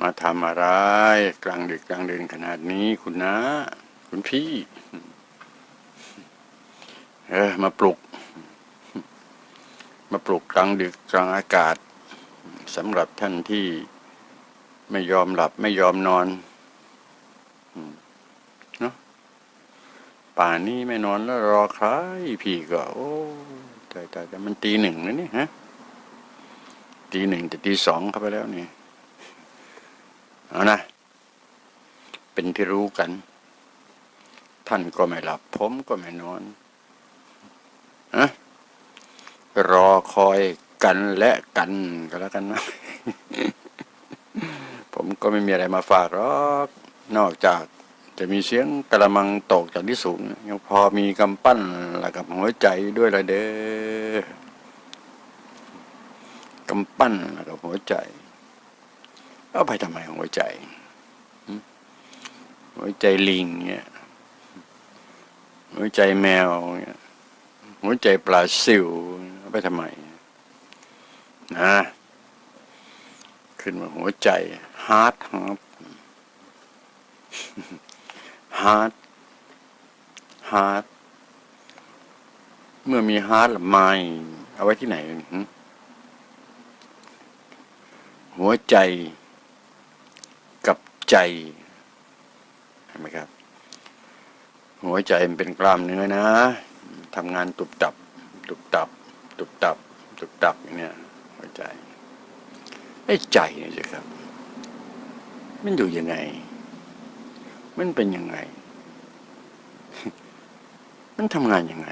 มาทำอะไร กลางดึกกลางเดินขนาดนี้ คุณนะ คุณพี่ เออ มาปลุก มาปลุกกลางดึกกลางอากาศสำหรับท่านที่ไม่ยอมหลับไม่ยอมนอนเนาะป่านนี้ไม่นอนแล้วรอใครพี่ก็ โอ้แต่แต่มันตีหนึ่งแล้วนี่ฮะ ตีหนึ่งจะตีสองเข้าไปแล้วนี่เอานะ เป็นที่รู้กัน ท่านก็ไม่หลับ ผมก็ไม่นอนอะรอคอยกันและกันก็แล้วกันนะ ผมก็ไม่มีอะไรมาฝากหรอกนอกจากจะมีเสียงกระมังตกจากที่สูงยังพอมีกำปั้นแล้วกับหัวใจด้วยละเด้อ กำปั้นกับหัวใจเอาไปทำไมหัวใจ หัวใจลิงเนี่ยหัวใจแมวเนี่ยหัวใจปลาซิวเอาไปทำไมนะขึ้นมาหัวใจฮาร์ดฮาร์ดฮาร์ดฮาร์ดเมื่อมีฮาร์ดละไมเอาไว้ที่ไหน หัวใจกับใจเห็นไหมครับ หัวใจมันเป็นกล้ามเนื้อนะทำงานตุบตับ ตุบตับ ตุบตับ ตุบตับอย่างเนี้ยหัวใจไอ้ใจเนี่ยสิครับ มันอยู่ยังไง มันเป็นยังไง มันทำงานยังไง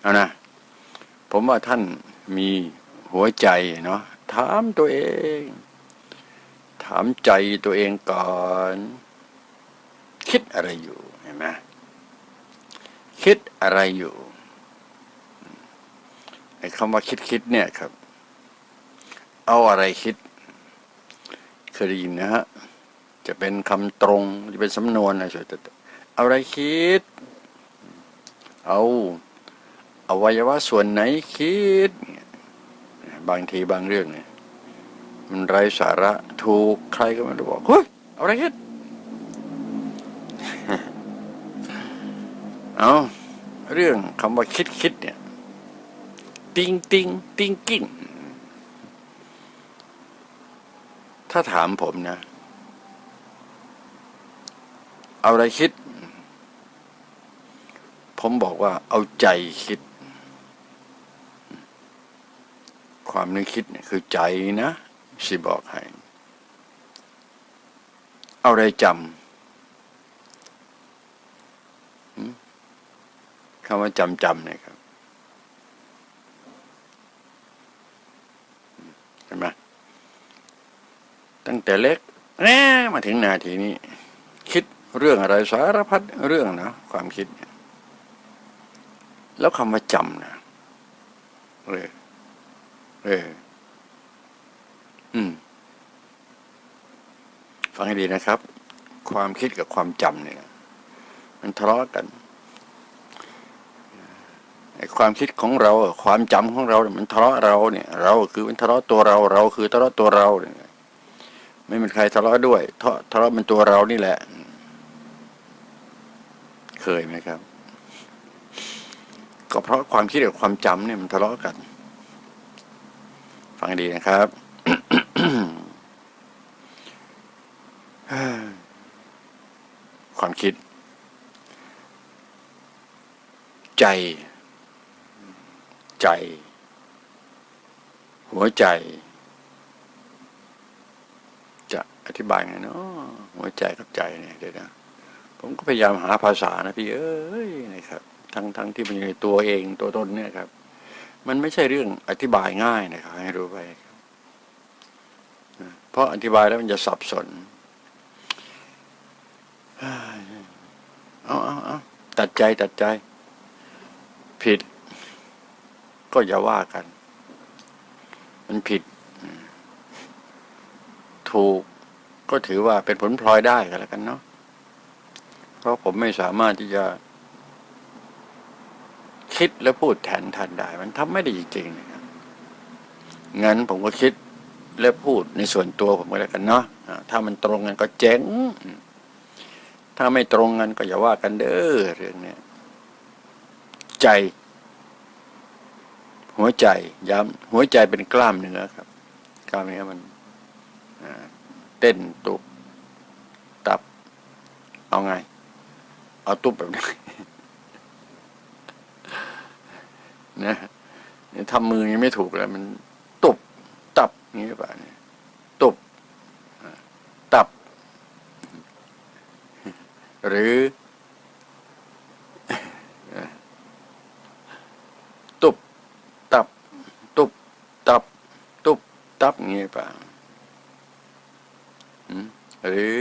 เอานะ ผมว่าท่านมีหัวใจเนาะ ถามตัวเอง ถามใจตัวเองก่อน คิดอะไรอยู่เห็นไหมคิดอะไรอยู่ไอ้คำว่าคิดคิดเนี่ยครับ เอาอะไรคิดเคยได้ยินนะฮะจะเป็นคำตรงจะเป็นสำนวนอะไรแต่เอาอะไรคิด เอาอวัยวะส่วนไหนคิด บางทีบางเรื่องเนี่ย มันไร้สาระถูกใครก็ไม่รู้บอกเฮ้ยเอาอะไรคิดเอาเรื่องคำว่าคิดคิดเนี่ย ติงติงติงกิ้งถ้าถามผมนะ เอาอะไรคิด ผมบอกว่าเอาใจคิด ความนึกคิดเนี่ยคือใจนะสิบอกให้ เอาอะไรจำคำว่าจำจำเนี่ยครับเห็นไหมตั้งแต่เล็กแน่มาถึงนาทีนี้ คิดเรื่องอะไรสารพัดเรื่องนะความคิด แล้วคำว่าจำนะเออ เออ อืม ฟังให้ดีนะครับ ความคิดกับความจำเนี่ย มันทะเลาะกันไอ้ความคิดของเรา ความจำของเราเนี่ยมันทะเลาะเราเนี่ย เราคือมันทะเลาะตัวเรา เราคือทะเลาะตัวเราเนี่ยไม่มีใครทะเลาะด้วยทะทะเลาะเป็นตัวเรานี่แหละ เคยไหมครับ ก็เพราะความคิดกับความจำเนี่ยมันทะเลาะกัน ฟังดีนะครับ ความคิด ใจ ใจ หัวใจ จะอธิบายไงเนาะหัวใจกับใจเนี่ยเดี๋ยวนะผมก็พยายามหาภาษานะพี่เอ้ยนะครับ ทั้งทั้งที่มันอยู่ในตัวเองตัวตนเนี่ยครับ มันไม่ใช่เรื่องอธิบายง่ายนะครับให้รู้ไปเพราะอธิบายแล้วมันจะสับสนเอาเอาเอาตัดใจตัดใจ ผิด ก็อย่าว่ากัน มันผิด ถูกก็ถือว่าเป็นผลพลอยได้กันแล้วกันเนาะเพราะผมไม่สามารถที่จะ คิดและพูดแทนท่านได้ มันทำไม่ได้จริงๆนะครับงั้นผมก็คิดและพูดในส่วนตัวผมก็แล้วกันเนาะถ้ามันตรงกันก็เจ๋ง ถ้าไม่ตรงกันก็อย่าว่ากันเด้อเรื่องเนี้ยใจ หัวใจย้ำหัวใจเป็นกล้ามเนื้อครับ กล้ามเนื้อมันเต้นตุบตับ เอาไง เอาตุบแบบนี้ นะนี่ทำมือยังไม่ถูกเลยมันตุบตับนี้หรือเปล่าเนี่ยตุบตับ หรือตุบตับ ตุบตับ ตุบตับนี้หรือเปล่าหรือ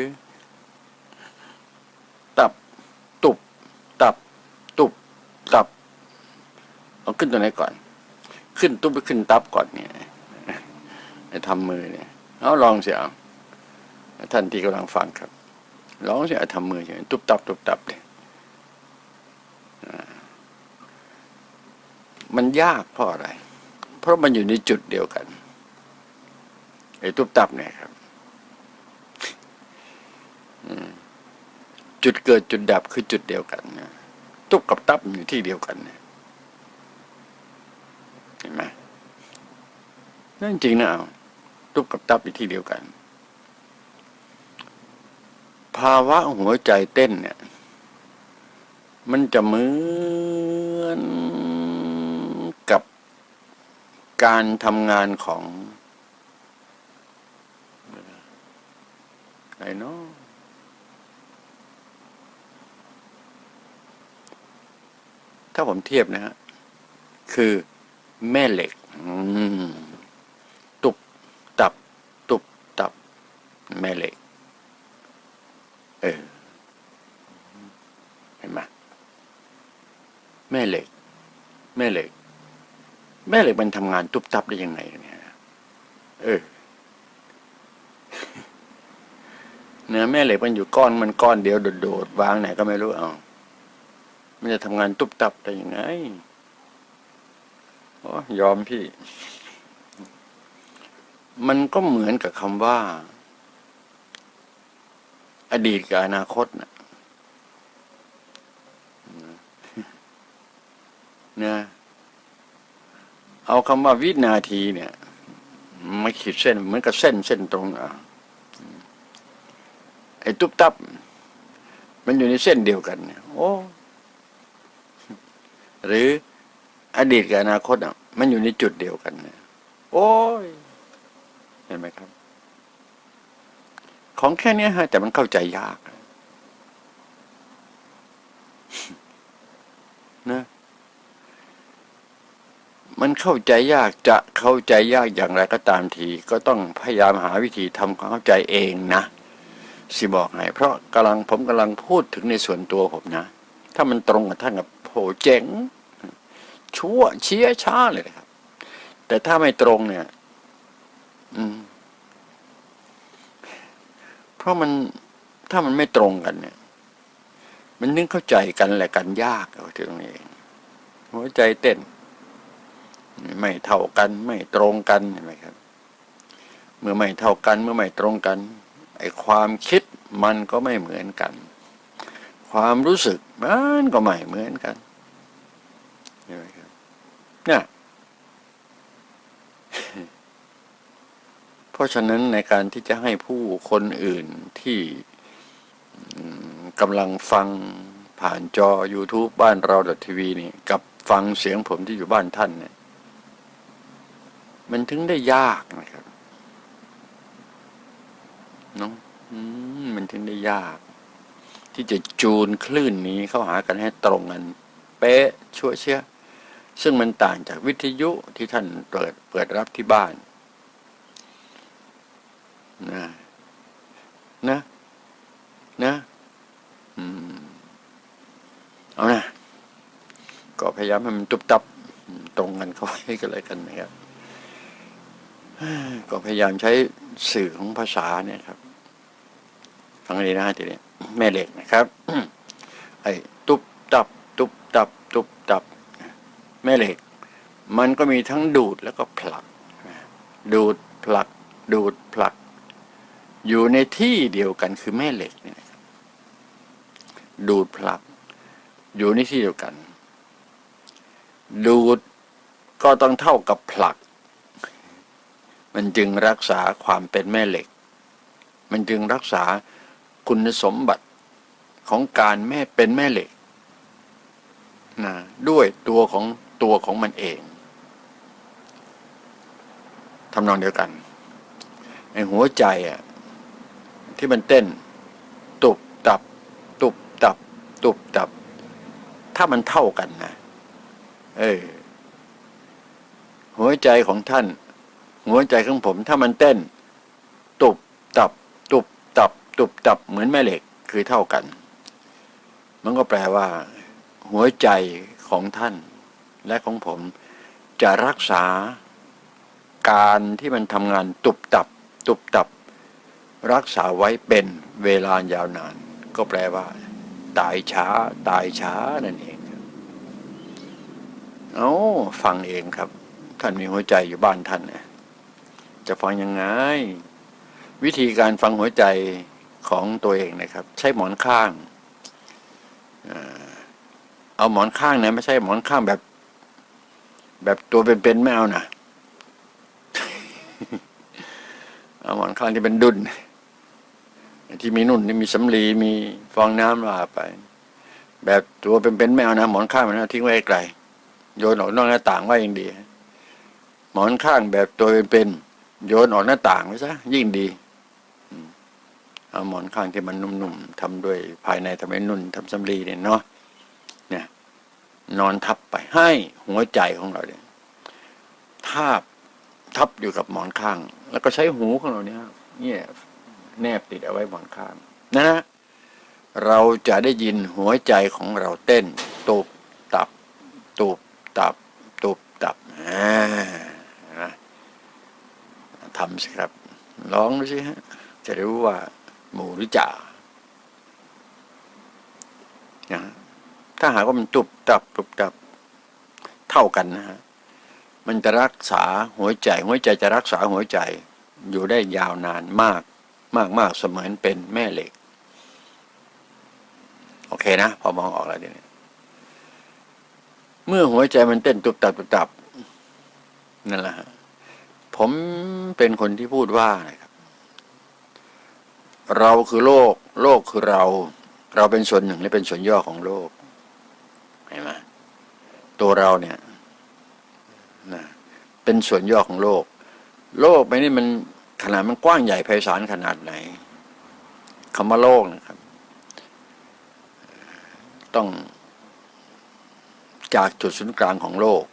ตับ ตุบตับ ตุบตับ เอาขึ้นตัวไหนก่อน ขึ้นตุบไปขึ้นตับก่อนเนี่ยให้ทำมือเนี่ยเอาลองเสียท่านที่กำลังฟังครับลองเสียทำมือเฉยตุบตับตุบตับเลยอ่ามันยากเพราะอะไร เพราะมันอยู่ในจุดเดียวกันไอ้ตุบตับเนี่ยครับจุดเกิดจุดดับคือจุดเดียวกันนะตุบกับตับอยู่ที่เดียวกันเนี่ย เห็นไหม นั่นจริงนะเอาตุบกับตับอยู่ที่เดียวกัน ภาวะหัวใจเต้นเนี่ย มันจะเหมือนกับการทำงานของอะไรเนาะถ้าผมเทียบนะฮะ คือแม่เหล็ก อืมตุบตับ ตุบตับ แม่เหล็ก เออเห็นไหมแม่เหล็ก แม่เหล็ก แม่เหล็กมันทำงานตุบตับได้ยังไงเนี่ยเออเนื้อแม่เหล็กมันอยู่ก้อนมันก้อนเดียวโดดๆวางไหนก็ไม่รู้เอามันจะทำงานตุบตับได้ยังไงโอ้ยอมพี่ มันก็เหมือนกับคำว่า อดีตกับอนาคตนะนะเอาคำว่าวินาทีเนี่ยมาขีดเส้นเหมือนกับเส้นเส้นตรงอะไอ้ตุ๊บตับ มันอยู่ในเส้นเดียวกันเนี่ยโอ้หรืออดีตกับอนาคตอะ มันอยู่ในจุดเดียวกันเนี่ยโอ้ยเห็นไหมครับ ของแค่เนี้ยฮะ แต่มันเข้าใจยากนะมันเข้าใจยากจะเข้าใจยากอย่างไรก็ตามที ก็ต้องพยายามหาวิธีทำความเข้าใจเองนะสิบอกให้เพราะกำลังผมกำลังพูดถึงในส่วนตัวผมนะ ถ้ามันตรงกับท่านกับโหเจ๋งชั่วเชี้ยช้าเลยนะครับ แต่ถ้าไม่ตรงเนี่ย อืม ราะมันถ้ามันไม่ตรงกันเนี่ย มันนึกเข้าใจกันแหละกันยากเอาที่ตรงนี้เองหัวใจเต้น ไม่เท่ากัน ไม่ตรงกันเห็นไหมครับ เมื่อไม่เท่ากัน เมื่อไม่ตรงกัน ไอ้ความคิดมันก็ไม่เหมือนกัน ความรู้สึกมันก็ไม่เหมือนกันเห็นไหมครับเนี่ย เพราะฉะนั้นในการที่จะให้ผู้คนอื่นที่กำลังฟังผ่านจอ YouTube บ้านเราทีวีนี่กับฟังเสียงผมที่อยู่บ้านท่านเนี่ยมันถึงได้ยากนะครับเนาะอืมมันถึงได้ยาก ที่จะจูนคลื่นนี้เข้าหากันให้ตรงกัน เป๊ะชั่วเชื่อซึ่งมันต่างจากวิทยุที่ท่านเปิดเปิดรับที่บ้าน นะนะนะอืมเอานะก็พยายามให้มันตุบตับ ตรงกันเข้าไว้กันเลยกันนะครับก็พยายามใช้สื่อของภาษาเนี่ยครับฟังดีนะทีนี้แม่เหล็กนะครับไอ้ตุบตับ ตุบตับ ตุบตับ แม่เหล็ก มันก็มีทั้งดูดแล้วก็ผลัก ดูดผลัก ดูดผลัก อยู่ในที่เดียวกันคือแม่เหล็กเนี่ยครับดูดผลัก อยู่ในที่เดียวกัน ดูดก็ต้องเท่ากับผลัก มันจึงรักษาความเป็นแม่เหล็ก มันจึงรักษาคุณสมบัติของการแม่เป็นแม่เหล็กนะด้วยตัวของตัวของมันเองทำนองเดียวกันไอหัวใจอะ ที่มันเต้น ตุบตับ ตุบตับ ตุบตับ ถ้ามันเท่ากันนะเออหัวใจของท่าน หัวใจของผม ถ้ามันเต้น ตุบตับ ตุบตับ ตุบตับเหมือนแม่เหล็กคือเท่ากัน มันก็แปลว่า หัวใจของท่าน และของผม จะรักษาการที่มันทำงานตุบตับ ตุบตับ รักษาไว้เป็นเวลายาวนาน ก็แปลว่า ตายช้า ตายช้านั่นเองเอาฟังเองครับ ท่านมีหัวใจอยู่บ้านท่านเนี่ยจะฟังยังไง วิธีการฟังหัวใจของตัวเองนะครับ ใช้หมอนข้างเอ่อเอาหมอนข้างนะไม่ใช่หมอนข้างแบบ แบบตัวเป็นๆไม่เอานะเอาหมอนข้างที่เป็นดุน ที่มีนุ่นที่มีสำลีมีฟองน้ำลาไป แบบตัวเป็นๆไม่เอานะหมอนข้างมันนะทิ้งไว้ไกลโยนออกนอกหน้าต่างไว้ยังดี หมอนข้างแบบตัวเป็นๆโยนออกหน้าต่างไว้ซะยิ่งดีเอาหมอนข้างที่มันนุ่มๆทำด้วยภายในทำให้นุ่นทำสำลีเนี่ยเนาะเนี่ยนอนทับไปให้หัวใจของเราเนี่ยทาบทับอยู่กับหมอนข้าง แล้วก็ใช้หูของเราเนี่ยเนี่ย แนบติดเอาไว้หมอนข้างนะนะ เราจะได้ยินหัวใจของเราเต้นตุบตับตุบตับตุบตับอ่านะทำสิครับลองดูสิฮะจะรู้ว่า หมูหรือจ่านะฮะถ้าหากว่ามันตุบตับตุบตับเท่ากันนะฮะมันจะรักษาหัวใจ หัวใจจะรักษาหัวใจอยู่ได้ยาวนานมาก มากมากเสมือนเป็นแม่เหล็ก โอเคนะ พอมองออกแล้วเดี๋ยวนี้เมื่อหัวใจมันเต้นตุบตับตุบตับนั่นแหละฮะผมเป็นคนที่พูดว่านะครับ เราคือโลก โลกคือเรา เราเป็นส่วนหนึ่งและเป็นส่วนย่อของโลกเห็นไหมตัวเราเนี่ยนะเป็นส่วนย่อของโลก โลกไปนี่มัน ขนาดมันกว้างใหญ่ไพศาลขนาดไหนคำว่าโลกนะครับ ต้องจากจุดศูนย์กลางของโลก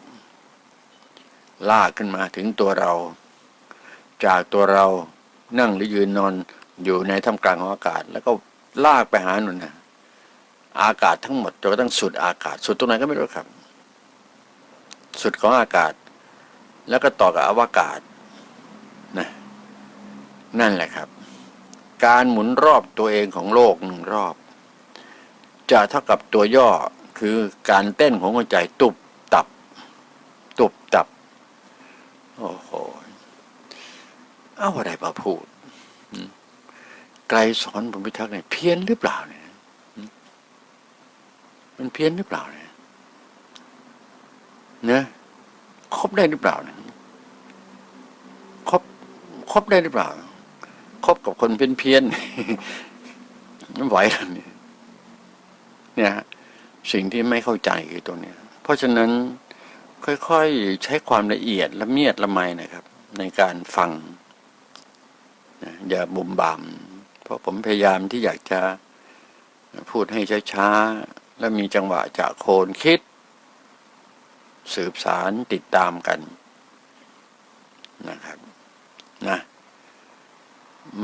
ลากขึ้นมาถึงตัวเรา จากตัวเรานั่งหรือยืนนอนอยู่ในท่ามกลางของอากาศ แล้วก็ลากไปหาหนุนนะอากาศทั้งหมดจนกระทั่งสุดอากาศ สุดตรงไหนก็ไม่รู้ครับ สุดของอากาศ แล้วก็ต่อกับอวกาศ นั่นแหละครับ การหมุนรอบตัวเองของโลกหนึ่งรอบ จะเท่ากับตัวย่อคือการเต้นของหัวใจตุบตับ ตุบตับ โอ้โหเอาอะไรมาพูดไกลสอนผมพิทักษ์เนี่ยเพี้ยนหรือเปล่าเนี่ยมันเพี้ยนหรือเปล่าเนี่ยเนะครบได้หรือเปล่าเนี่ยครบครบได้หรือเปล่า คบกับคนเพี้ยนเพี้ยนไม่ไหวแล้วเนี่ยเนี่ยฮะสิ่งที่ไม่เข้าใจคือตัวเนี้ย เพราะฉะนั้นค่อยๆ ใช้ความละเอียดละเมียดละไมนะครับ ในการฟังนะอย่าบุมบามเพราะผมพยายามที่อยากจะพูดให้ช้าๆ และมีจังหวะจะโคนคิด สืบสารติดตามกันนะครับนะ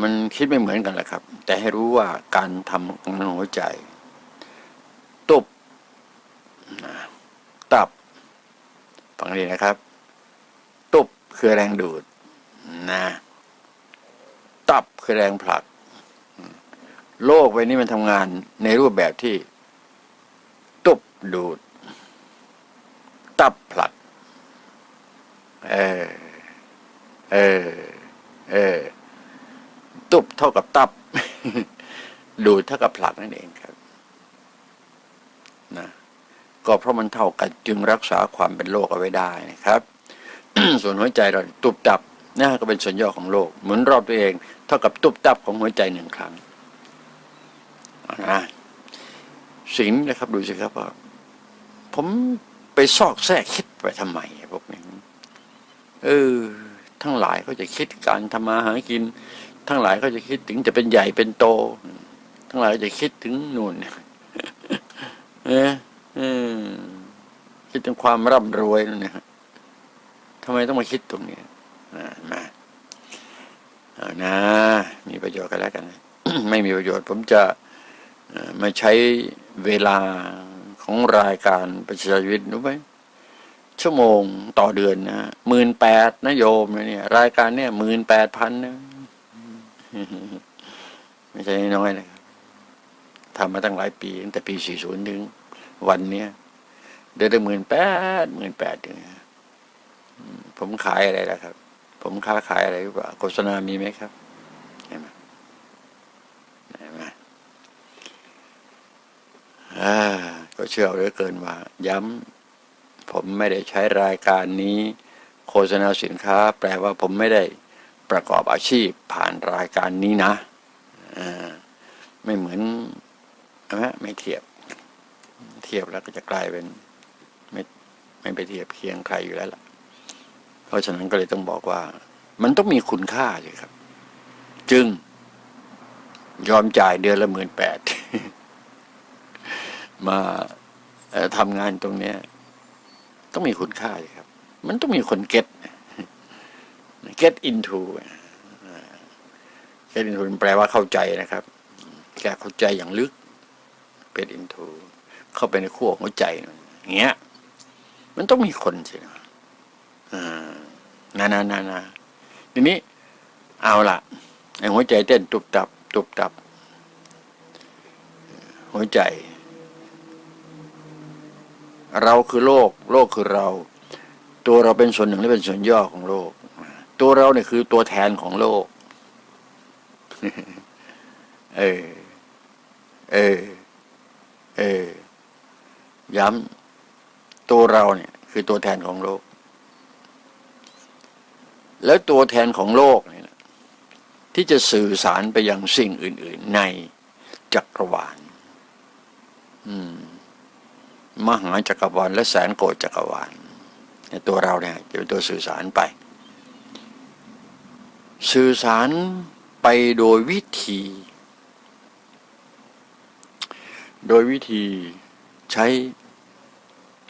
มันคิดไม่เหมือนกันแหละครับ แต่ให้รู้ว่าการทำของหัวใจตุบนะตับฟังดีนะครับ ตุบคือแรงดูดนะตับคือแรงผลัก โลกใบนี้มันทำงานในรูปแบบที่ ตุบดูด ตับผลัก เออ เออเเออ ตุบเท่ากับตับ ดูดเท่ากับผลักนั่นเองครับนะก็เพราะมันเท่ากันจึงรักษาความเป็นโรคเอาไว้ได้นะครับ ส่วนหัวใจเราตุบตับนะก็เป็นส่วนย่อของโลก หมุนรอบตัวเอง เท่ากับตุบตับของหัวใจหนึ่งครั้งนะสิ่งนะครับดูสิครับว่าผมไปซอกแทรกคิดไปทำไมพวกนี้เออทั้งหลายก็จะคิดการทำมาหากิน ทั้งหลายก็จะคิดถึงจะเป็นใหญ่เป็นโต ทั้งหลายก็จะคิดถึงนู่นเออเออคิดถึงความร่ำรวยนั่นนะทำไมต้องมาคิดตรงนี้มาเอานะ มีประโยชน์กันแล้วกันนะไม่มีประโยชน์ ผมจะเอ่อมาใช้เวลาของรายการประชาชีวิตรู้ไหมชั่วโมงต่อเดือนนะหมื่นแปดนะโยมเนี่ย รายการเนี่ยหมื่นแปดพันนะ ไม่ใช่น้อยนะครับทำมาตั้งหลายปีตั้งแต่ปีสี่ศูนย์ถึง วันเนี้ยเดือนละหมื่นแปดหมื่นแปดเนี่ยผมขายอะไรล่ะครับ ผมค้าขายอะไรหรือเปล่าโฆษณามีไหมครับเห็นไหมเห็นไหมอ่าก็เชื่อเหลือเกินว่า ย้ำผมไม่ได้ใช้รายการนี้ โฆษณาสินค้า แปลว่าผมไม่ได้ ประกอบอาชีพผ่านรายการนี้นะไม่เหมือนนะไม่เทียบ เทียบแล้วก็จะกลายเป็น ไม่ไม่ไปเทียบเคียงใครอยู่แล้วล่ะ เพราะฉะนั้นก็เลยต้องบอกว่า มันต้องมีคุณค่าเลยครับ จึง ยอมจ่ายเดือนละหมื่นแปดมาทำงานตรงนี้ต้องมีคุณค่าเลยครับ มันต้องมีคนเก็ต get into get into แปลว่าเข้าใจนะครับ แกเข้าใจอย่างลึกเป็น into เข้าไปในขั้วหัวใจอย่างเงี้ย มันต้องมีคนสินะอ่านานานานาทีนี้ เอาล่ะไอ้หัวใจเต้นตุบตับ ตุบตับ หัวใจ เราคือโลก โลกคือเรา ตัวเราเป็นส่วนหนึ่งและเป็นส่วนย่อของโลก ตัวเราเนี่ยคือตัวแทนของโลก เออ เออ เออ ย้ำตัวเราเนี่ย คือตัวแทนของโลก แล้วตัวแทนของโลกเนี่ยที่จะสื่อสารไปยังสิ่งอื่น ๆ ในจักรวาล อืม มหาจักรวาลและแสนโกฏจักรวาลในตัวเราเนี่ยจะเป็นตัวสื่อสารไป สื่อสารไปโดยวิธี โดยวิธีใช้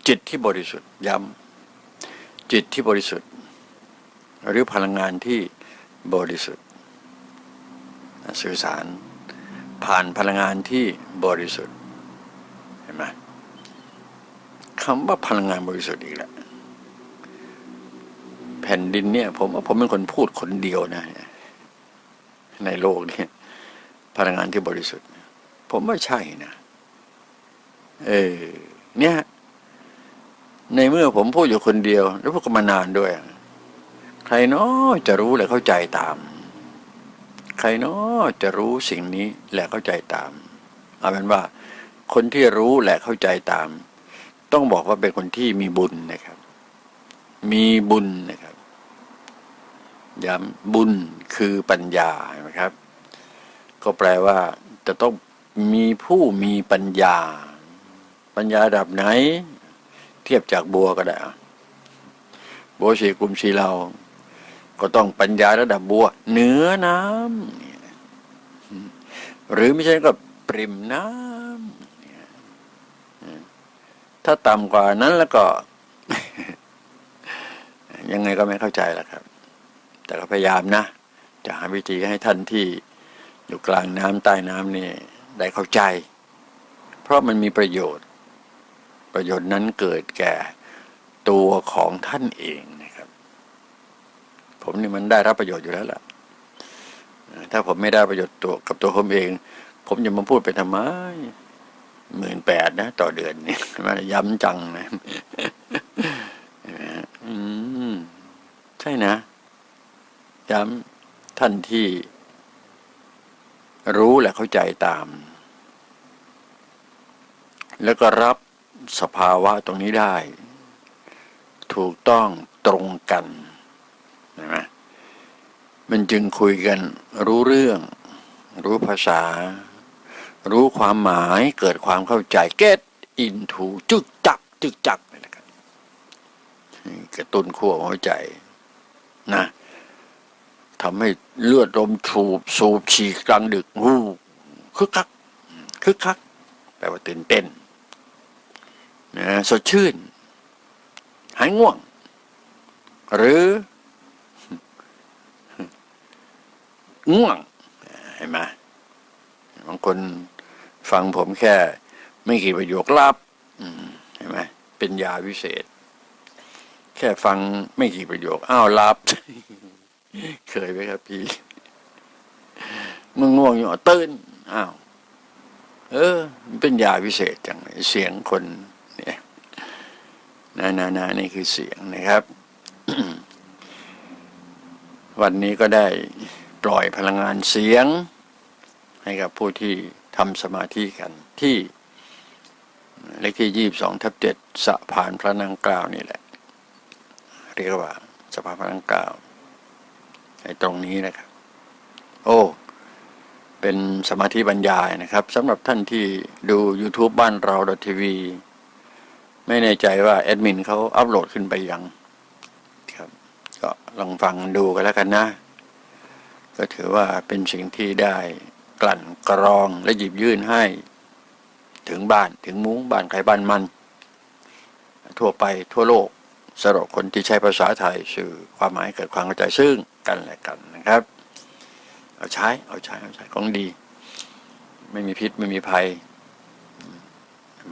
จิตที่บริสุทธิ์ย้ำจิตที่บริสุทธิ์ หรือพลังงานที่บริสุทธิ์ สื่อสารผ่านพลังงานที่บริสุทธิ์เห็นไหมคำว่าพลังงานบริสุทธิ์อีกแล้ว ผ่นดินเนี่ย ผมว่าผมเป็นคนพูดคนเดียวนะในโลกนี้พลังงานที่บริสุทธิ์ ผมว่าใช่นะเออเนี่ย ในเมื่อผมพูดอยู่คนเดียว แล้วพูดกันมานานด้วย ใครเนาะจะรู้และเข้าใจตาม ใครเนาะจะรู้สิ่งนี้และเข้าใจตามเอาเป็นว่า คนที่รู้และเข้าใจตาม ต้องบอกว่าเป็นคนที่มีบุญนะครับ มีบุญนะครับ ย้ำบุญคือปัญญาใช่ไหมครับ ก็แปลว่าจะต้องมีผู้มีปัญญา ปัญญาระดับไหน เทียบจากบัวก็ได้บัวสีกลุ่มสีเราก็ต้องปัญญาระดับบัวเหนือน้ำหรือไม่ใช่ก็ปริมน้ำถ้าต่ำกว่านั้นแล้วก็ ยังไงก็ไม่เข้าใจละครับ แต่ก็พยายามนะ จะหาวิธีให้ท่านที่อยู่กลางน้ำใต้น้ำนี่ได้เข้าใจ เพราะมันมีประโยชน์ ประโยชน์นั้นเกิดแก่ตัวของท่านเองนะครับ ผมนี่มันได้รับประโยชน์อยู่แล้วล่ะ ถ้าผมไม่ได้ประโยชน์ตัวกับตัวผมเอง ผมจะมาพูดไปทำไมหมื่นแปดนะ ต่อเดือนนี่มันย้ำจังนะอืมใช่นะ ย้ำท่านที่ รู้และเข้าใจตาม แล้วก็รับสภาวะตรงนี้ได้ ถูกต้องตรงกันนไหมมันจึงคุยกันรู้เรื่อง รู้ภาษา รู้ความหมายเกิดความเข้าใจ get into จึกจักจึกจักนี่นะครับกระตุ้นขั้วหัวใจนะ ทำให้เลือดลมสูบสูบฉีกกลางดึกหูคึกคักคึกคักแปลว่าตื่นเต้นนะสดชื่น หายง่วง หรือง่วงเห็นไหมบางคนฟังผมแค่ ไม่กี่ประโยคลับเห็นไหมเป็นยาวิเศษ แค่ฟังไม่กี่ประโยค อ้าวลับ เคยไหมครับพี่ มึงง่วงอยู่อะตื่นอ้าวเออ มันเป็นยาวิเศษจังเสียงคน เนี่ยนะนะนะนี่คือเสียงนะครับ วันนี้ก็ได้ปล่อยพลังงานเสียง ให้กับผู้ที่ทำสมาธิกันที่เลขที่ยี่สองทับเจ็ดสะพานพระนางกล้านี่แหละ เรียกว่าสะพานพระนางกล้าไอ้ ตรงนี้นะครับ โอ้เป็นสมาธิบรรยายนะครับสำหรับท่านที่ดู YouTube บ้านเราทีวีไม่แน่ใจว่าแอดมินเขาอัปโหลดขึ้นไปยังครับ ก็ลองฟังดูกันแล้วกันนะ ก็ถือว่าเป็นสิ่งที่ได้กลั่นกรองและหยิบยื่นให้ ถึงบ้านถึงมุ้งบ้านใครบ้านมัน ทั่วไปทั่วโลก สำหรับคนที่ใช้ภาษาไทยสื่อความหมายเกิดความเข้าใจซึ่งกันและกันนะครับ เอาใช้เอาใช้เอาใช้ของดี ไม่มีพิษไม่มีภัย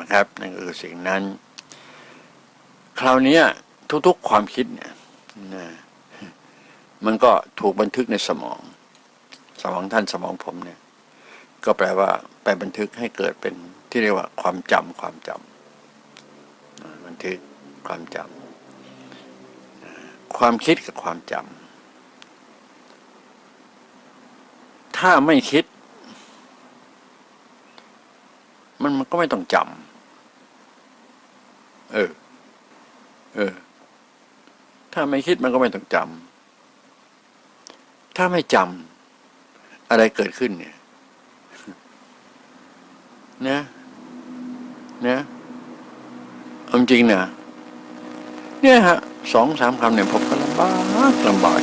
นะครับนั่นก็คือสิ่งนั้น คราวนี้ทุกๆความคิดเนี่ยนะมันก็ถูกบันทึกในสมอง สมองท่านสมองผมเนี่ย ก็แปลว่าไปบันทึกให้เกิดเป็นที่เรียกว่าความจำความจำอ่าบันทึกความจำอ่า ความคิดกับความจำถ้าไม่คิด มันมันก็ไม่ต้องจำเออ เออ ถ้าไม่คิดมันก็ไม่ต้องจำถ้าไม่จำอะไรเกิดขึ้นเนี่ยนะนะเอาจริงนะเนี่ยฮะ สองสามคำเนี่ยผมก็ลำบากลำบาก